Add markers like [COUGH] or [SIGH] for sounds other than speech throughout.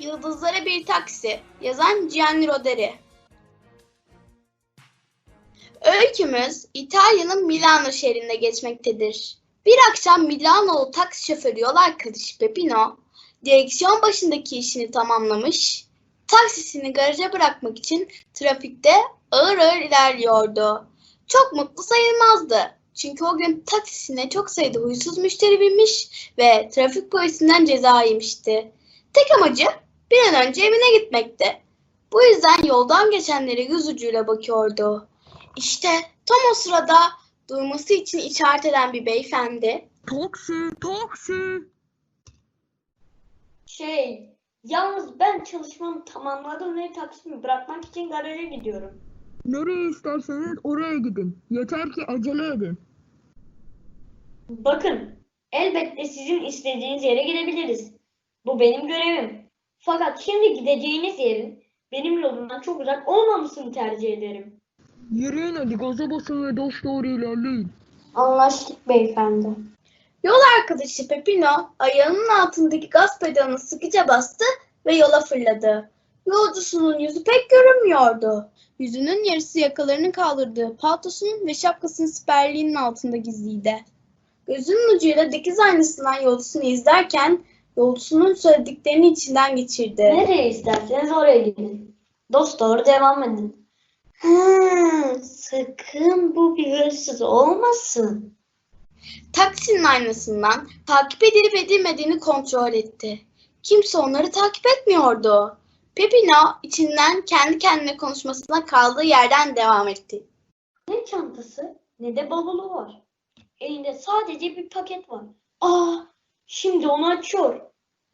Yıldızlara bir taksi. Yazan Gianni Roderi. Öykümüz İtalya'nın Milano şehrinde geçmektedir. Bir akşam Milano'lu taksi şoförü yol arkadaşı Peppino, direksiyon başındaki işini tamamlamış, taksisini garaja bırakmak için trafikte ağır ağır ilerliyordu. Çok mutlu sayılmazdı. Çünkü o gün taksisine çok sayıda huysuz müşteri binmiş ve trafik polisinden ceza yemişti. Tek amacı bir an önce evine gitmekti. Bu yüzden yoldan geçenlere göz ucuyla bakıyordu. İşte tam o sırada durması için işaret eden bir beyefendi Taksi, taksi. Şey, yalnız ben çalışmamı tamamladım ve taksimi bırakmak için garaja gidiyorum. Nereye isterseniz oraya gidin. Yeter ki acele edin. Bakın, elbette sizin istediğiniz yere gidebiliriz. Bu benim görevim. Fakat şimdi gideceğiniz yerin benim yolumdan çok uzak olmamasını tercih ederim. Yürüyün hadi gaza basın ve dost doğru ilerleyin. Anlaştık beyefendi. Yol arkadaşı Peppino ayağının altındaki gaz pedalını sıkıca bastı ve yola fırladı. Yolcusunun yüzü pek görünmüyordu. Yüzünün yarısı yakalarını kaldırdığı paltosunun ve şapkasının siperliğinin altında gizliydi. Gözünün ucuyla dikiz aynasından yolcusunu izlerken yolcusunun söylediklerini içinden geçirdi. Nereye isterseniz oraya gidin. Dost doğru devam edin. Hmm, sakın bu bir hırsız olmasın. Taksinin aynasından takip edilip edilmediğini kontrol etti. Kimse onları takip etmiyordu. Pepino içinden kendi kendine konuşmasına kaldığı yerden devam etti. Ne çantası ne de bavulu var. Elinde sadece bir paket var. Aa, şimdi onu açıyor.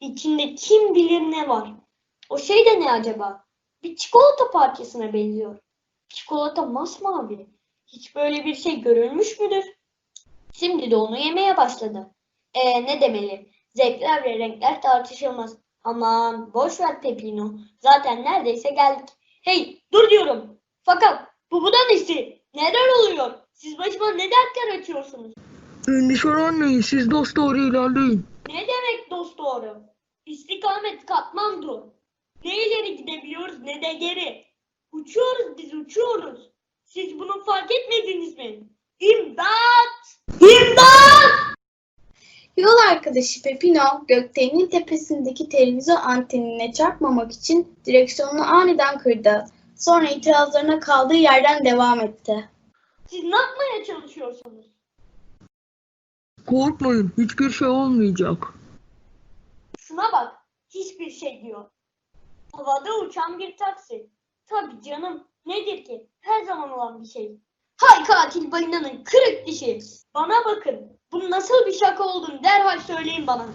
İçinde kim bilir ne var. O şey de ne acaba? Bir çikolata parçasına benziyor. Çikolata masmavi. Hiç böyle bir şey görülmüş müdür? Şimdi de onu yemeye başladı. E ne demeli? Zevkler ve renkler tartışılmaz. Aman boş ver Pepino. Zaten neredeyse geldik. Hey dur diyorum. Fakat bu bu da nesi? Neden oluyor? Siz başıma ne dertler açıyorsunuz? Endişelenmeyin siz dost doğru ilerleyin. Ne demek dost doğru? İstikamet Katmandu. Ne ileri gidebiliyoruz ne de geri. Uçuyoruz biz uçuyoruz. Siz bunu fark etmediniz mi? İmdat! İmdat! Yol arkadaşı Pepino gökdelenin tepesindeki televizyon antenine çarpmamak için direksiyonunu aniden kırdı. Sonra itirazlarına kaldığı yerden devam etti. Siz ne yapmaya çalışıyorsunuz? Korkmayın hiçbir şey olmayacak. Şuna bak. Hiçbir şey diyor. Havada uçan bir taksi. Tabii canım. Nedir ki? Her zaman olan bir şey. Hay katil balinanın kırık dişi. Bana bakın. Bu nasıl bir şaka olduğunu derhal söyleyin bana.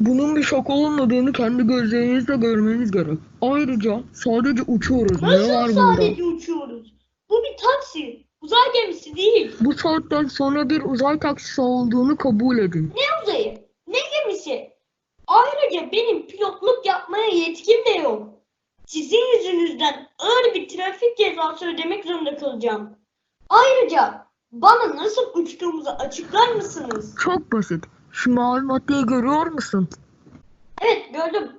Bunun bir şaka olmadığını kendi gözlerinizle görmeniz gerek. Ayrıca sadece uçuyoruz. Ne var Nasıl bunda? sadece uçuyoruz? Bu bir taksi. Uzay gemisi değil. Bu saatten sonra bir uzay taksisi olduğunu kabul edin. Ne uzayı? Ne gemisi? Ayrıca benim pilotluk yapmaya yetkim de yok. Sizin yüzünüzden ağır bir trafik cezası ödemek zorunda kalacağım. Ayrıca bana nasıl uçtuğumuzu açıklar mısınız? Çok basit. Şu mavi maddeyi görüyor musun? Evet gördüm.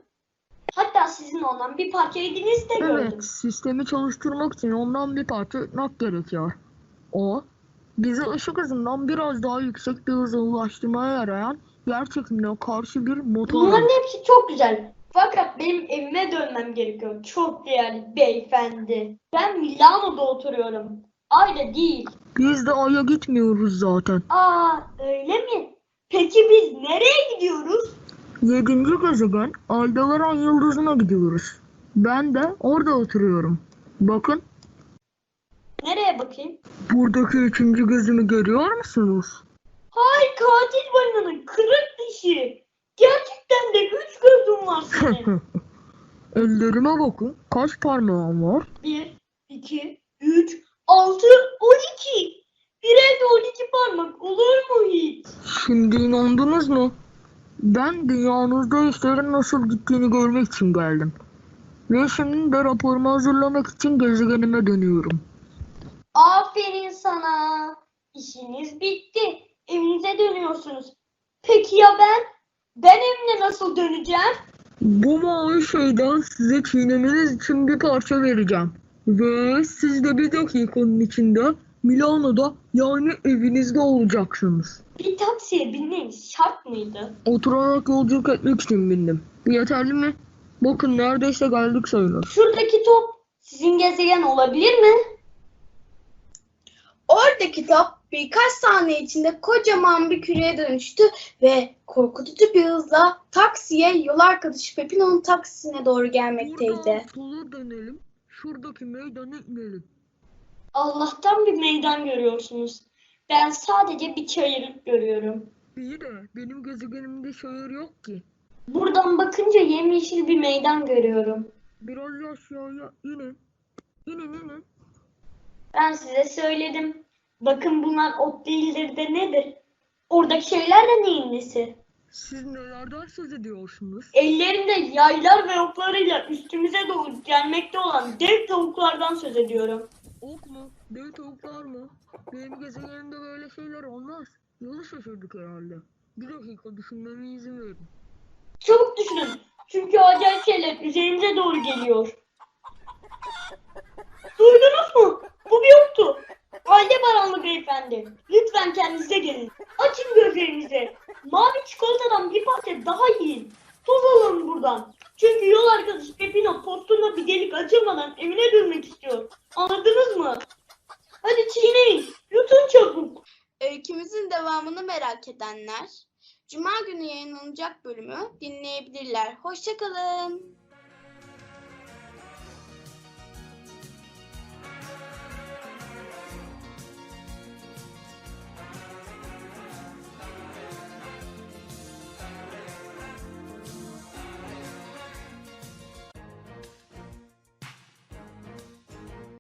Hatta sizin ondan bir parça yediğinizi de gördüm. Evet, sistemi çalıştırmak için ondan bir parça etmek gerekiyor. O, bizi ışık hızından biraz daha yüksek bir hıza ulaştırmaya yarayan yer çekimine karşı bir motor. Bunların hepsi çok güzel. Fakat benim evime dönmem gerekiyor. Çok değerli beyefendi. Ben Milano'da oturuyorum. Ayda değil. Biz de Ay'a gitmiyoruz zaten. Aa öyle mi? Peki biz nereye gidiyoruz? Yedinci gezegen Aldebaran yıldızına gidiyoruz. Ben de orada oturuyorum. Bakın, Nereye bakayım? buradaki üçüncü gözümü görüyor musunuz? Hay katil balinanın kırık dişi. Gerçekten de üç gözün var senin. [LAUGHS] Ellerime bakın. Kaç parmağım var? Bir, iki, üç, altı, on iki. Bir elde on iki parmak olur mu hiç? Şimdi inandınız mı? Ben dünyanızda işlerin nasıl gittiğini görmek için geldim. Ve şimdi de raporumu hazırlamak için gezegenime dönüyorum. Aferin sana. İşiniz bitti. Evinize dönüyorsunuz. Peki ya ben? Ben evime nasıl döneceğim? Bu mavi şeyden size çiğnemeniz için bir parça vereceğim. Ve siz de bir dakikanın içinde Milano'da yani evinizde olacaksınız. Bir taksiye binmeniz şart mıydı? Oturarak yolculuk etmek için bindim. Bu yeterli mi? Bakın neredeyse geldik sayılır. Şuradaki top sizin gezegen olabilir mi? Oradaki top birkaç saniye içinde kocaman bir küreye dönüştü ve korkutucu bir hızla taksiye yol arkadaşı Pepino'nun taksisine doğru gelmekteydi. Buradan sola dönelim. Şuradaki meydana inelim. Allah'tan bir meydan görüyorsunuz. Ben sadece bir çayırlık görüyorum. İyi de benim gezegenimde şehir yok ki. Buradan bakınca yemyeşil bir meydan görüyorum. Biraz aşağıya inin. İnin inin. Ben size söyledim. Bakın bunlar ot değildir de nedir? Oradaki şeyler de neyin nesi? Siz nelerden söz ediyorsunuz? Ellerinde yaylar ve oklarıyla üstümüze doğru gelmekte olan dev tavuklardan söz ediyorum. Ok mu? Dev tavuklar mı? Benim gezegenimde böyle şeyler olmaz. Yolu şaşırdık herhalde. Bir dakika düşünmeme izin verin. Çabuk düşünün. Çünkü acayip şeyler üzerimize doğru geliyor. Duydunuz mu? Bu bir yoktu. Halde baranlı beyefendi. Lütfen kendinize gelin. Açın gözlerinizi. Mavi çikolatadan bir parça daha yiyin. Toz alın buradan. Çünkü yol arkadaşı Pepino postunda bir delik açılmadan evine dönmek istiyor. Anladınız mı? Hadi çiğneyin. Yutun çabuk. Öykümüzün devamını merak edenler Cuma günü yayınlanacak bölümü dinleyebilirler. Hoşçakalın.